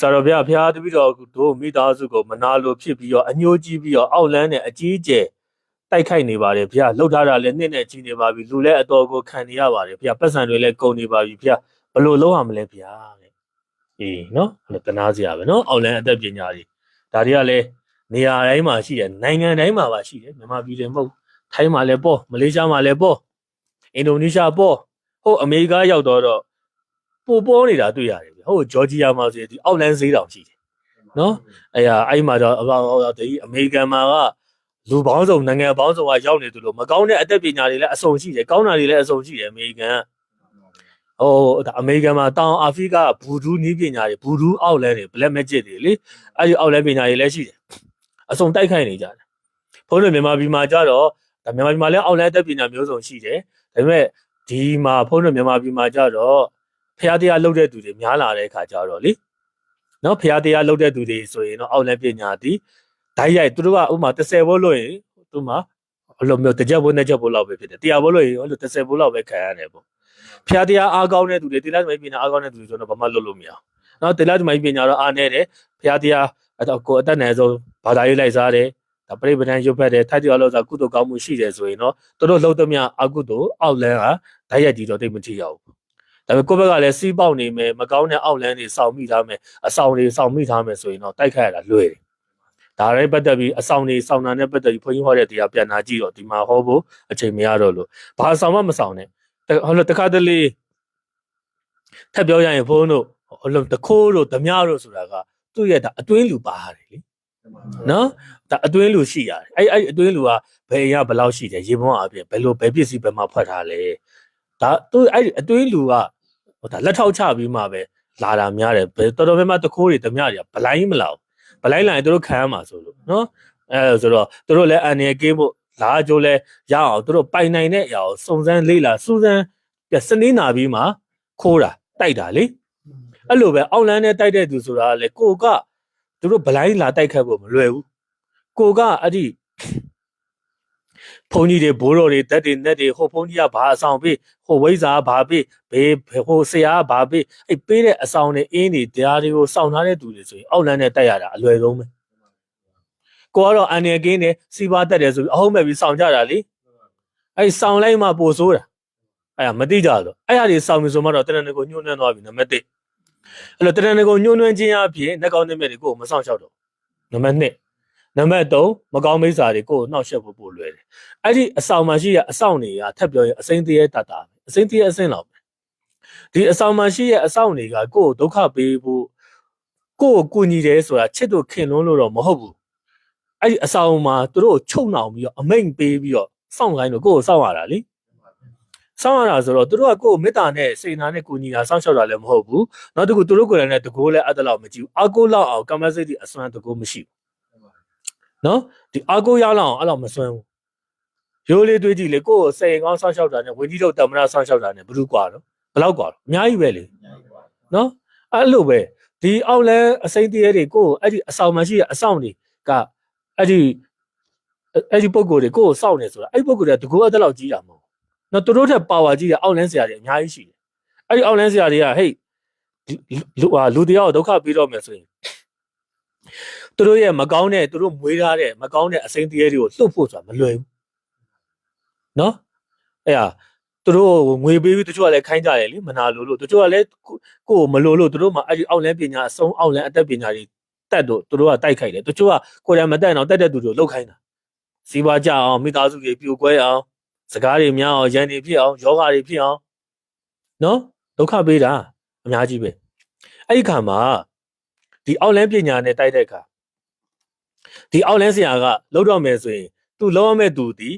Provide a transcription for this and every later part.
ဆရာတော်ဘုရားဖျားတပည့်တော်တို့မိသားစုကိုမနာလိုဖြစ်ပြီးတော့အညှိုးကြီးပြီးတော့အောက်လန်းနဲ့အကြီးအကျယ်တိုက်ခိုက်နေပါတယ်ဘုရားလှုပ်ထားတာလည်းနှစ်နဲ့ကြီးနေပါပြီလူလည်းအတော်ကိုခံနေရပါတယ်ဘုရားပတ်စံတွေလည်းကုန်နေပါပြီဘုရားဘယ်လိုလုပ်ရမလဲဘုရားတဲ့အေးနော်အဲ့လိုတနာစရာပဲနော်အောက်လန်းအသက်ပညာတွေဒါတွေကလည်းနေရာတိုင်းမှာရှိတယ်နိုင်ငံတိုင်းမှာပါရှိတယ်မြန်မာပြည်တွေမဟုတ်ထိုင်းမှာလည်းပေါ့မလေးရှားမှာလည်းပေါ့အင်ဒိုနီးရှားပေါ့ဟုတ်အမေရိကရောက်တော့တော့ ပိုပေါ်နေတာတွေ့ရတယ်ဗျဟုတ်ဂျော်ဂျီယာမှာဆိုရင်ဒီအောက်လန်းဈေးတောင်ရှိတယ်နော်အဲ့ဟာအဲ့မှာတော့ဒီအမေရိကန်မှာကလူပေါင်းစုံနိုင်ငံပေါင်းစုံကရောက်နေသူလို့မကောင်းတဲ့အသက်ပညာတွေလည်းအစုံရှိတယ်ကောင်းတာတွေလည်းအစုံရှိတယ်အမေရိကန်ကဟိုဒါအမေရိကန်မှာတောင်အာဖရိကဘူဒူးနီးပညာတွေဘူဒူးအောက်လန်းတွေ black magic တွေလေအဲ့ဒီအောက်လန်းပညာတွေလည်းရှိတယ်အစုံတိုက်ခိုက်နေကြတယ်ဘုန်းတော်မြန်မာပြည်မှာကြတော့ဒါမြန်မာပြည်မှာလည်းအောက်လန်းအသက်ပညာမျိုးစုံရှိတယ်ဒါပေမဲ့ဒီမှာဘုန်းတော်မြန်မာပြည်မှာကြတော့ ဖျားတရားလုပ်တဲ့သူတွေများလာတဲ့အခါကြတော့လေနော်ဖျားတရားလုပ်တဲ့သူတွေဆိုရင်တော့အောက်လန်းပညာသည်ဓာတ်ရိုက်သူတို့ကဥပမာ30ဘိုးလို့ရင်သူမှအလိုမျိုးတစ်ချက်ဘိုးနှစ်ချက်ဘိုးလောက်ပဲဖြစ်တယ်တရားဘိုးလို့ရင်ဟိုလို30ဘိုးလောက်ပဲခံရတယ်ပေါ့ဖျားတရားအားကောင်းတဲ့သူတွေတိလာသမိုင်းပညာအားကောင်းတဲ့သူတွေဆိုတော့ဘာမှလုပ်လို့မရအောင်နော်တိလာသမိုင်းပညာတော့အားနေတယ်ဖျားတရားအဲ့တော့ကိုယ်အသက်နယ်ဆုံးဘာသာရေးလိုက်စားတယ်ဒါပြိပဒံရုပ်ဖက်တယ်ထိုက်တရားလို့ဆိုကုသိုလ်ကောင်းမှုရှိတယ်ဆိုရင်တော့တို့တို့လှုပ်သမျှအကုသိုလ်အောက်လန်းကဓာတ်ရိုက်ဒီတော့တိတ်မထီရဘူး ဒါပေမဲ့ကိုယ့်ဘက်ကလည်းစီးပေါက်နေမယ်မကောင်းတဲ့အောက်လန်းတွေစောင့်မိထားမယ်အဆောင်တွေစောင့်မိထားမယ်ဆိုရင်တော့တိုက်ခိုက်ရတာလွယ်တယ်ဒါလည်းပတ်သက်ပြီးအဆောင်တွေစောင့်တာနဲ့ပတ်သက်ပြီးဘုန်းကြီးဟောတဲ့တရားပြန်နာကြည့်တော့ဒီမှာဟောဖို့အချိန်မရတော့လို့ဘာဆောင်မှမဆောင်နဲ့ဟောလို့တခါတလေထပ်ပြောရရင်ဘုန်းတို့ဟောလို့တခိုးတို့ဓမြတို့ဆိုတာကသူ့ရဲ့ဒါအတွင်းလူပါတယ်လေနော်ဒါအတွင်းလူရှိရတယ်အဲ့အဲ့အတွင်းလူကဘယ်အရာဘယ်လောက်ရှိတယ်ရေပုံးအပြင်ဘယ်လိုဘယ်ပစ္စည်းဘယ်မှာဖွက်ထားလဲဒါသူအဲ့အတွင်းလူက ဟိုဒါလက်ထောက်ချပြီးမှပဲလာတာများတယ်ဘယ်တော်တော်များများတခိုးတွေဓမြတွေကဗလိုင်းမလောက်ဗလိုင်းလာရင်တို့ခံရမှာဆိုလို့နော်အဲဆိုတော့တို့လည်းအန်ရကင်းဖို့လာကြိုးလဲရအောင်တို့ပိုင်နိုင်တဲ့အရာကိုစုံစမ်းလေ့လာစူးစမ်းပြစနေနာပြီးမှခိုးတာတိုက်တာလေအဲ့လိုပဲအောက်လန်းနဲ့တိုက်တဲ့သူဆိုတာကလေကိုကသူတို့ဗလိုင်းလာတိုက်ခတ်ဖို့မလွယ်ဘူးကိုကအဲ့ဒီ ဘုန်းကြီးတွေဘိုးတော်တွေဓာတ်တွေနဲ့တွေဟိုဘုန်းကြီးကဘာအဆောင်ပေးဟိုဝိဇ္ဇာဘာပေးဘေးဟိုဆရာကဘာပေးအဲ့ပေးတဲ့အဆောင်တွေအင်းတွေတရားတွေကိုစောင့်ထားတဲ့သူတွေဆိုရင်အောက်လန်းနဲ့တိုက်ရတာအလွယ်ဆုံးပဲကိုကတော့အန်ရကင်းနဲ့စီးပွားတက်တယ်ဆိုပြီးအဟုတ်မဲ့ပြီးစောင့်ကြတာလေအဲ့စောင့်လိုက်မှပိုဆိုးတာအဲ့ဒါမတိကြတော့အဲ့ဟာတွေစောင့်ပြီဆိုမှတော့တရဏကိုညှို့နှံ့သွားပြီနံပါတ်1အဲ့လိုတရဏကိုညှို့နှံ့ခြင်းအပြင်နှက်ကောင်းတဲ့မြက်တွေကိုမစောင့်ရှောက်တော့နံပါတ်2 နံပါတ်3မကောင်းမိစ္ဆာတွေကိုနှောက်ယှက်ဖို့ပို့လွယ်တယ်အဲ့ဒီအဆောင်မှာရှိရအဆောင်တွေကထပ်ပြောရင်အစိမ့်တရေတတာအစိမ့်တရေအစင်းလောက်ပဲဒီအဆောင်မှာရှိရအဆောင်တွေကကိုယ်ဒုက္ခပေးဖို့ကိုယ်ကိုကူညီတယ်ဆိုတာချစ်တို့ခင်လွန်းလို့တော့မဟုတ်ဘူးအဲ့ဒီအဆောင်မှာသူတို့ချုပ်နှောင်ပြီးတော့အမိန်ပေးပြီးတော့စောင့်ခိုင်းလို့ကိုယ်ကိုစောင့်ရတာလေစောင့်ရတာဆိုတော့သူတို့ကကိုယ်မေတ္တာနဲ့စေနာနဲ့ကိုညီတာစောင့်ရှောက်တာလည်းမဟုတ်ဘူးနောက်တစ်ခုသူတို့ကိုယ်လည်းတကိုးလည်းအဲ့ဒါလောက်မကြည့်ဘူးအကိုလောက်အောင်ကမ္မစိတ်ဒီအစွမ်းတကိုးမရှိဘူး နော်ဒီအာကိုရလောက်အောင်အဲ့လောက်မစွန်းဘူးရိုးလေးတွေးကြည့်လေကိုယ့်ကိုစိတ်ကောင်းဆောက်ရှောက်တာနဲ့ဝင်းကြီးတို့တမနာဆောက်ရှောက်တာနဲ့ဘယ်လိုကွာတော့ဘယ်လောက်ကွာတော့အများကြီးပဲလေနော်အဲ့လိုပဲဒီအောက်လဲအစိမ့်တရေတွေကိုယ့်ကိုအဲ့ဒီအဆောင်မှရှိတဲ့အဆောင်တွေကအဲ့ဒီအဲ့ဒီပုံကိုယ်တွေကိုယ့်ကိုစောင့်နေဆိုတာအဲ့ဒီပုံကိုယ်တွေကတကူအဲ့လောက်ကြီးတာမဟုတ်နော်သူတို့ထက်ပါဝါကြီးတဲ့အောက်လန်းဆရာတွေအများကြီးရှိတယ်အဲ့ဒီအောက်လန်းဆရာတွေကဟဲ့လူဟာလူတယောက်ဒုက္ခပေးတော့မယ်ဆိုရင် သူတို့ရဲ့မကောင်းတဲ့သူတို့မွေးထားတဲ့မကောင်းတဲ့အစိမ့်တရေတွေကိုလှုပ်ဖို့ဆိုတာမလွယ်ဘူးနော်အဲ့ဟာသူတို့ငွေပေးပြီးတချို့ကလည်းခိုင်းကြတယ်လीမနာလို့လို့တချို့ကလည်းကိုကိုမလို့လို့သူတို့မှအဲ့ဒီအောက်လန်းပညာအစုံအောက်လန်းအသက်ပညာတွေတက်တော့သူတို့ကတိုက်ခိုက်တယ်တချို့ကကိုယ်တိုင်မတက်အောင်တက်တဲ့သူတို့လှုပ်ခိုင်းတာစီးပွားကြအောင်မိသားစုတွေပြိုကွဲအောင်စကားတွေများအောင်ရန်တွေဖြစ်အောင်ယောဂတွေဖြစ်အောင်နော်ဒုက္ခပေးတာအများကြီးပဲအဲ့ဒီခါမှာဒီအောက်လန်းပညာနဲ့တိုက်တဲ့အခါ ဒီအောက်လန်းဆရာကလှုပ်တော့မယ်ဆိုရင်သူလှုပ်ရမဲ့သူဒီ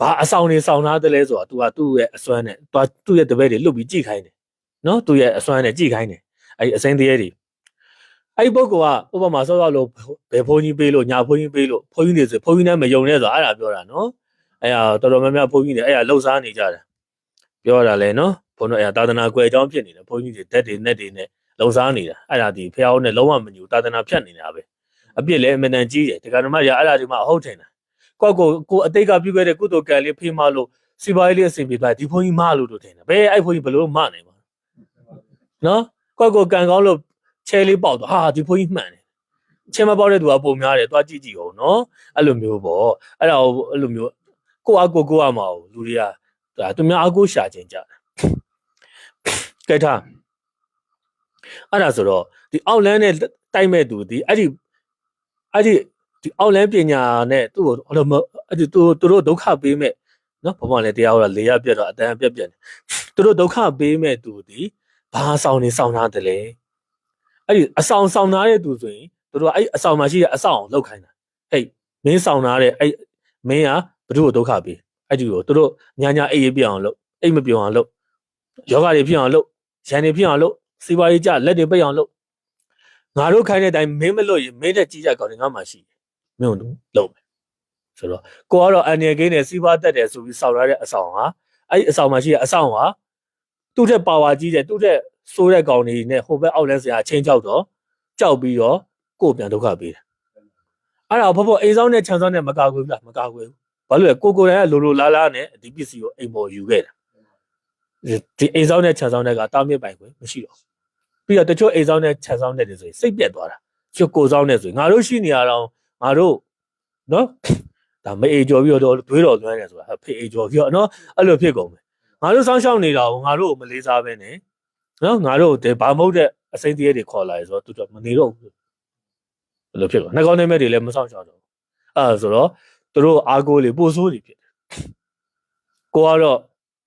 ဘာအဆောင်နေဆောင်ထားတယ်လဲဆိုတာ तू ကသူ့ရဲ့အစွမ်းနဲ့ तू သူ့ရဲ့တပည့်တွေလွတ်ပြီးကြည့်ခိုင်းတယ်နော်သူ့ရဲ့အစွမ်းနဲ့ကြည့်ခိုင်းတယ်အဲ့ဒီအစိမ့်တရေတွေအဲ့ဒီပုဂ္ဂိုလ်ကဥပမာဆောက်ရောက်လို့ဘယ်ဘုန်းကြီးပေးလို့ညာဘုန်းကြီးပေးလို့ဘုန်းကြီးတွေဆိုဘုန်းကြီးနဲ့မယုံနဲ့ဆိုတာအဲ့ဒါပြောတာနော်အဲ့ဒါတော်တော်များများဘုန်းကြီးတွေအဲ့ဒါလှုပ်ရှားနေကြတယ်ပြောတာလဲနော်ဘုန်းတို့အဲ့ဒါသာသနာကွယ်အကြောင်းဖြစ်နေတယ်ဘုန်းကြီးတွေဓာတ်တွေနဲ့တွေနဲ့လှုပ်ရှားနေတာအဲ့ဒါဒီဖះအောင်နဲ့လုံးဝမညူသာသနာဖြတ်နေတာပဲ အပြစ်လည်းအမှန်တန်ကြီးတယ်ဒီကရမရအဲ့ဒါဒီမှာအဟုတ်ထင်တာကိုယ့်ကိုကိုအတိတ်ကပြုခဲ့တဲ့ကုသိုလ်ကံလေးဖေးမလို့စီပွားရေးလေးအဆင်ပြေသွားဒီဘုန်းကြီးမလို့တို့ထင်တယ်ဘယ်အဲ့ဘုန်းကြီးဘလို့မနိုင်ပါနော်ကိုယ့်ကိုကံကောင်းလို့ချဲလေးပေါက်တော့ဟာဒီဘုန်းကြီးမှန်တယ်ချဲမပေါက်တဲ့သူကပုံများတယ်သွားကြည့်ကြည့်အောင်နော်အဲ့လိုမျိုးပေါ့အဲ့ဒါကိုအဲ့လိုမျိုးကိုအားကိုကိုအားမအောင်လူတွေကဒါသူများအကူရှာခြင်းကြတယ်ကဲထားအဲ့ဒါဆိုတော့ဒီအောက်လန်းနဲ့တိုက်မဲ့သူဒီအဲ့ဒီ အဲ့ဒီဒီအောက်လန်းပညာနဲ့သူ့ကိုဟိုလိုမအဲ့ဒီသူသူတို့ဒုက္ခပေးမဲ့နော်ဘာမှလည်းတရားဟောတာလေရပြတ်တော့အတန်ပြက်ပြက်နေသူတို့ဒုက္ခပေးမဲ့သူဒီဘာဆောင်နေဆောင်ထားတယ်လဲအဲ့ဒီအဆောင်ဆောင်ထားတဲ့သူဆိုရင်သူတို့ကအဲ့အဆောင်မှာရှိတဲ့အဆောင်အောင်လောက်ခိုင်းတာဟေးမင်းဆောင်ထားတဲ့အဲ့မင်းကဘု து ကိုဒုက္ခပေးအဲ့ဒီကိုသူတို့ညာညာအိပ်ရေးပြအောင်လုပ်အိပ်မပြောအောင်လုပ်ယောဂတွေဖြစ်အောင်လုပ်ရန်တွေဖြစ်အောင်လုပ်စီးပွားရေးကြလက်တွေပိတ်အောင်လုပ် ငါတို့ခိုင်းတဲ့အတိုင်းမင်းမလို့ရင်မင်းတဲ့ကြီးကြကောင်းတယ်ငါမှရှိတယ်မင်းတို့လုပ်မယ်ဆိုတော့ကိုကတော့အန်ရယ်ကိန်းနဲ့စီးပွားတက်တယ်ဆိုပြီးစောက်ရတဲ့အဆောင်ဟာအဲ့ဒီအဆောင်မှာရှိတဲ့အဆောင်ဟာသူ့ထက်ပါဝါကြီးတယ်သူ့ထက်ဆိုးတဲ့ကောင်တွေနဲ့ဟိုဘက်အောက်လန်းစရာချင်းကြောက်တော့ကြောက်ပြီးတော့ကိုယ်ပြန်ဒုက္ခပေးတယ်အဲ့ဒါဘောဘောအိမ်ဆောင်နဲ့ခြံဆောင်နဲ့မကာကွယ်ဘူးလားမကာကွယ်ဘူးဘာလို့လဲကိုကိုယ်တိုင်ကလိုလိုလားလားနဲ့ဒီပစ္စည်းကိုအိမ်ပေါ်ယူခဲ့တာဒီအိမ်ဆောင်နဲ့ခြံဆောင်နဲ့ကတားမြစ်ပိုင်ခွင့်မရှိတော့ဘူး ပြီးတော့တချို့အိမ်ဆောင်နဲ့ခြံဆောင်နဲ့တွေဆိုရင်စိတ်ပြက်သွားတာကျွတ်ကိုဆောင်နဲ့ဆိုရင်ငါတို့ရှိနေရတော့ငါတို့နော်ဒါမအေကြော်ပြီးတော့တွေးတော်လွမ်းနေဆိုတာဖေအေကြော်ပြီးတော့နော်အဲ့လိုဖြစ်ကုန်မယ်ငါတို့စောင်းရှောက်နေတာကိုငါတို့ကိုမလေးစားပဲနဲ့နော်ငါတို့ဒီဘာမဟုတ်တဲ့အစိမ့်တရေတွေခေါ်လာရဆိုတော့သူတို့မနေတော့ဘူးဘယ်လိုဖြစ်လဲနှကောင်းနေမဲ့တွေလည်းမဆောင်ရှောက်တော့ဘူးအဲ့ဒါဆိုတော့သူတို့အားကိုးလေပိုဆိုးတွေဖြစ်တယ်ကိုကတော့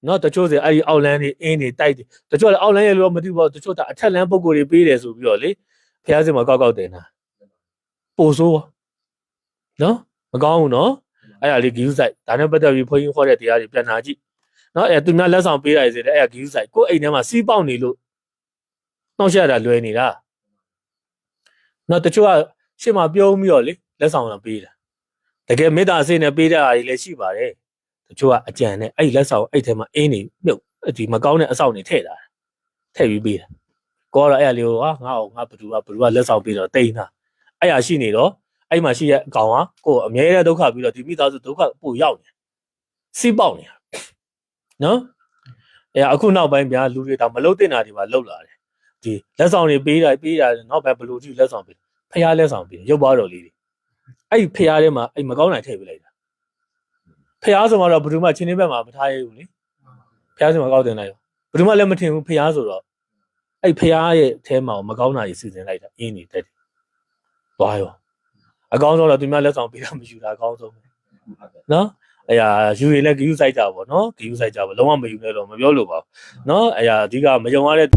နော်တချို့စအဲ့ဒီအောက်လန်းတွေအင်းတွေတိုက်တယ်တချို့လည်းအောက်လန်းရဲ့လို့မသိဘူးပေါ့တချို့ကအထက်လန်းပုံကိုယ်တွေပေးတယ်ဆိုပြီးတော့လေဖះစင်မှာကောက်ကောက်တင်တာပိုဆိုးပါနော်မကောင်းဘူးနော်အဲ့ဒါလေးဂီယူဆိုင်ဒါနဲ့ပတ်သက်ပြီးခွန်ကြီးခေါ်တဲ့တရားတွေပြန်နာကြည့်နော်အဲ့သူများလက်ဆောင်ပေးတာစေတဲ့အဲ့ဒါဂီယူဆိုင်ကိုယ်အိမ်ထဲမှာစီးပေါက်နေလို့နှောက်ရှက်တာလွယ်နေတာနော်တချို့ကရှေ့မှာပြုံးပြီးတော့လေလက်ဆောင်လာပေးတာတကယ်မေတ္တာအစိနဲ့ပေးတဲ့အားတွေလည်းရှိပါတယ် တချို့ကအကြံနဲ့အဲ့ဒီလက်ဆောင်အဲ့ထဲမှာအင်းနေမြုပ်ဒီမကောင်းတဲ့အဆောက်နေထည့်တာထည့်ပြီးပေးတာကိုကတော့အဲ့အလေးကိုဟာငါ့ကိုငါဘသူကဘသူကလက်ဆောင်ပေးတော့တိန်တာအဲ့ရရှိနေတော့အဲ့မှာရှိရဲ့အကောင်ကကိုယ်အမြဲတမ်းဒုက္ခပြီးတော့ဒီမိသားစုဒုက္ခပို့ရောက်နေစီးပေါက်နေတာနော်အဲ့အခုနောက်ပိုင်းဗျာလူတွေတော့မလုတ်တင်တာတွေပါလုတ်လာတယ်ဒီလက်ဆောင်တွေပေးတာပေးတာနောက်ပဲဘလူးကြီးလက်ဆောင်ပေးဖះလက်ဆောင်ပေးရုပ်ပွားတော်လေးတွေအဲ့ဖះထဲမှာအဲ့မကောင်းတာထည့်ပေးလိုက်တာ ဖះဆိုမှတော့ဘယ်သူမှချင်းနေဘက်မှာမထားရဘူးလေဖះဆိုမှကောက်တင်လိုက်ရောဘယ်သူမှလည်းမထင်ဘူးဖះဆိုတော့အဲ့ဖះရဲ့အဲထဲမှာမကောင်းတာကြီးစီစဉ်လိုက်တာအင်းနေတက်တယ်သွားရောအကောင်းဆုံးတော့သူများလက်ဆောင်ပေးတာမယူတာအကောင်းဆုံးပဲနော်အဲ့ရယူရင်လည်းဂယူးဆိုင်ကြပါဘောနော်ဂယူးဆိုင်ကြပါလုံးဝမယူနဲ့တော့မပြောလို့ပါဘူးနော်အဲ့ရအဓိကမယုံရတဲ့